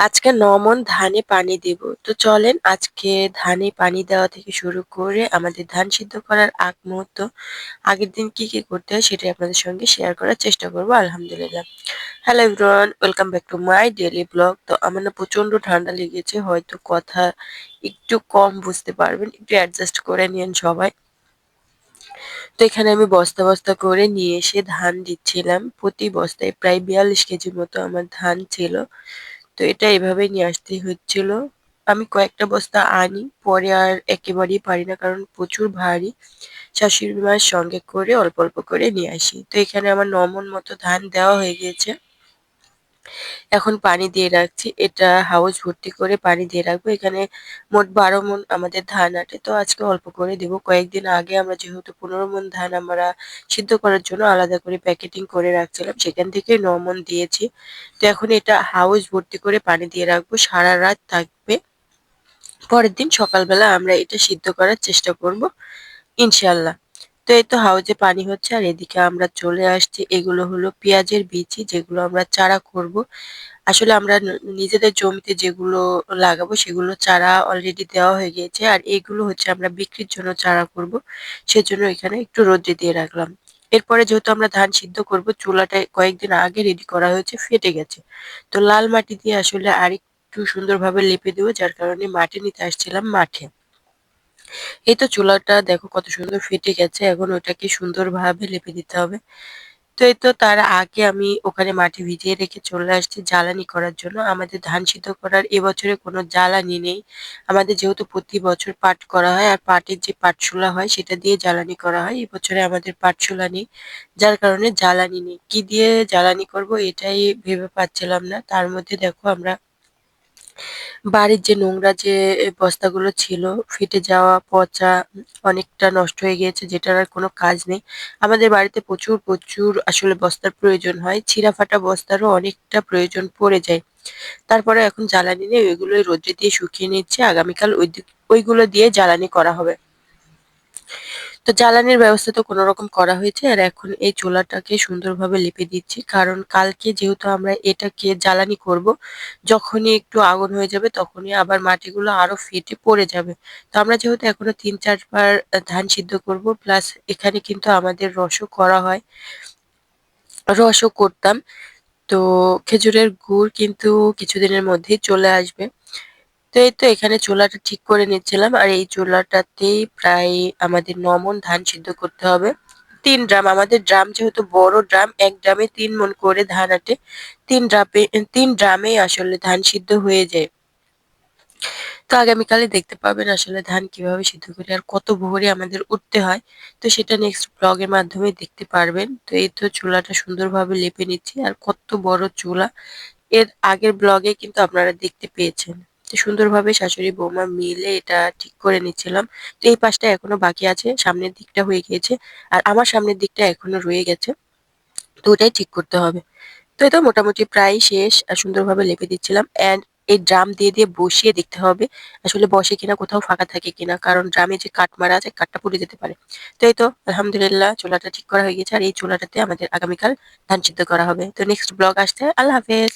আজকে নমন ধানে পানি দিব। তো চলেন আজকে ধানে পানি দেওয়া থেকে শুরু করে আমাদের ধান সিদ্ধ করার আগ মুহূর্ত আগের দিন কি, কি করতে হয় সেটাই আপনাদের সঙ্গে শেয়ার করার চেষ্টা করব আলহামদুলিল্লাহ। Hello everyone welcome back to my daily blog. তো আমার না প্রচণ্ড ঠান্ডা লেগেছে হয়তো কথা একটু কম বুঝতে পারবেন। একটু অ্যাডজাস্ট করে নিয়েন সবাই। তো এখানে আমি বস্তা, বস্তা করে নিয়ে এসে ধান দিচ্ছিলাম। প্রতি বস্তায় প্রায় ৪২ কেজির মতো আমার ধান ছিল। তো এটা এভাবে নিয়ে আসতে হচ্ছিল। আমি কয়েকটা বস্তা আনি পরে আর একেবারেই পারি না কারণ প্রচুর ভারী। শাশুড়ি মার সঙ্গে করে অল্প, অল্প করে নিয়ে আসি। তো এখানে আমার নমন মতো ধান দেওয়া হয়ে গিয়েছে। এখন পানি দিয়ে রাখছি। এটা হাউস ভর্তি করে পানি দিয়ে রাখব। এখানে মোট বারো মন আমাদের ধান আটে। তো আজকে অল্প করে দেবো। কয়েকদিন আগে আমরা যেহেতু পনেরো মন ধান আমরা সিদ্ধ করার জন্য আলাদা করে প্যাকেটিং করে রাখছিলাম। সেখান থেকেই ন মন দিয়েছি। তো এখন এটা হাউস ভর্তি করে পানি দিয়ে রাখব। সারা রাত থাকবে। পরের দিন সকালবেলা আমরা এটা সিদ্ধ করার চেষ্টা করব ইনশাল্লাহ। তো এই তো হাউজে পানি হচ্ছে, আর এদিকে আমরা চলে আসছি। এগুলো হলো পেঁয়াজের বিচি, যেগুলো আমরা চারা করব। আসলে আমরা নিজেদের জমিতে যেগুলো লাগাবো, সেগুলো চারা অলরেডি দেওয়া হয়ে গিয়েছে। আর এগুলো হচ্ছে আমরা বিক্রির জন্য চারা করব। সেজন্য এখানে একটু রোদ্রে দিয়ে রাখলাম। এরপরে যেহেতু আমরা ধান সিদ্ধ করব, চুলাটা কয়েকদিন আগে রেডি করা হয়েছে, ফেটে গেছে। তো লাল মাটি দিয়ে আসলে আরেকটু সুন্দরভাবে লেপে দেবো, যার কারণে মাটি নিতে আসছিলাম মাঠে। এই তো চুলাটা দেখো কত সুন্দর ফেটে গেছে, এখন ওটাকে সুন্দরভাবে লেপে দিতে হবে। তো এই তো তার আগে আমি ওখানে মাটি ভিজিয়ে রেখে চলে আসছি জ্বালানি করার জন্য। আমাদের ধান সিদ্ধ করার এবছরে কোনো জ্বালানি নেই। আমাদের যেহেতু প্রতি বছর পাট করা হয় আর পাটের যে পাটশোলা হয় সেটা দিয়ে জ্বালানি করা হয় এবছরে আমাদের পাটশোলা নেই। যার কারণে জ্বালানি নেই। কি দিয়ে জ্বালানি করব এটাই ভেবে পাচ্ছিলাম না। তার মধ্যে দেখো আমরা বাড়ির যে নোংরা যে বস্তাগুলো ছিল, ফেটে যাওয়া, পচা, অনেকটা নষ্ট হয়ে গিয়েছে, যেটার আর কোনো কাজ নেই। আমাদের বাড়িতে প্রচুর প্রচুর আসলে বস্তার প্রয়োজন হয়। ছিঁড়া ফাটা বস্তারও অনেকটা প্রয়োজন পড়ে যায়। তারপরে এখন জ্বালানি নেই, ওইগুলোই রোদ্রে দিয়ে শুকিয়ে নিচ্ছে। আগামীকাল ওই ওইগুলো দিয়ে জ্বালানি করা হবে। তো জ্বালানির ব্যবস্থা তো কোনো রকম করা হয়েছে আর এখন এই চুলাটাকে সুন্দরভাবে লেপে দিচ্ছি। কারণ কালকে যেহেতু আমরা এটাকে জ্বালানি করব, যখনই একটু আগুন হয়ে যাবে তখনই আবার মাটিগুলো আরও ফেটে পড়ে যাবে। তো আমরা যেহেতু এখনও তিন চারবার ধান সিদ্ধ করব, প্লাস এখানে কিন্তু আমাদের রসও করা হয়। রসও করতাম। তো খেজুরের গুড় কিন্তু কিছুদিনের মধ্যেই চলে আসবে। তো এই তো এখানে চুলাটা ঠিক করে নিচ্ছিলাম। আর এই চুলাটাতেই প্রায় আমাদের নমন ধান সিদ্ধ করতে হবে। তিন ড্রাম, আমাদের ড্রাম যেহেতু বড় ড্রাম, এক ড্রামে তিন মন করে ধান আটে। তিন ড্রামে তিন ড্রামে আসলে ধান সিদ্ধ হয়ে যায়। তো আগামীকালে দেখতে পাবেন আসলে ধান কীভাবে সিদ্ধ করি আর কত ভোরে আমাদের উঠতে হয়। তো সেটা নেক্সট ব্লগের মাধ্যমে দেখতে পারবেন। তো এই তো চুলাটা সুন্দরভাবে লেপে নিচ্ছি। আর কত বড় চুলা। এর আগের ব্লগে কিন্তু আপনারা দেখতে পেয়েছেন। তো সুন্দরভাবে শাশুড়ি বৌমা মিলে এটা ঠিক করে নিচ্ছিলাম। তো এই পাশটা এখনও বাকি আছে, সামনের দিকটা হয়ে গিয়েছে আর আমার সামনের দিকটা এখনও রয়ে গেছে। তো ওটাই ঠিক করতে হবে। তো এটা মোটামুটি প্রায় শেষ আর সুন্দরভাবে লেপে দিচ্ছিলাম অ্যান্ড এই ড্রাম দিয়ে দিয়ে বসিয়ে দেখতে হবে আসলে বসে কিনা, কোথাও ফাঁকা থাকে কিনা, কারণ ড্রামে যে কাঠ মারা আছে, কাঠটা পড়ে যেতে পারে। তো এই তো, আলহামদুলিল্লাহ চোলাটা ঠিক করা হয়ে গেছে আর এই চোলাটাতে আমাদের আগামীকাল ধান সিদ্ধ করা হবে। তো নেক্সট ব্লগ আসতে আল্লাহ হাফেজ!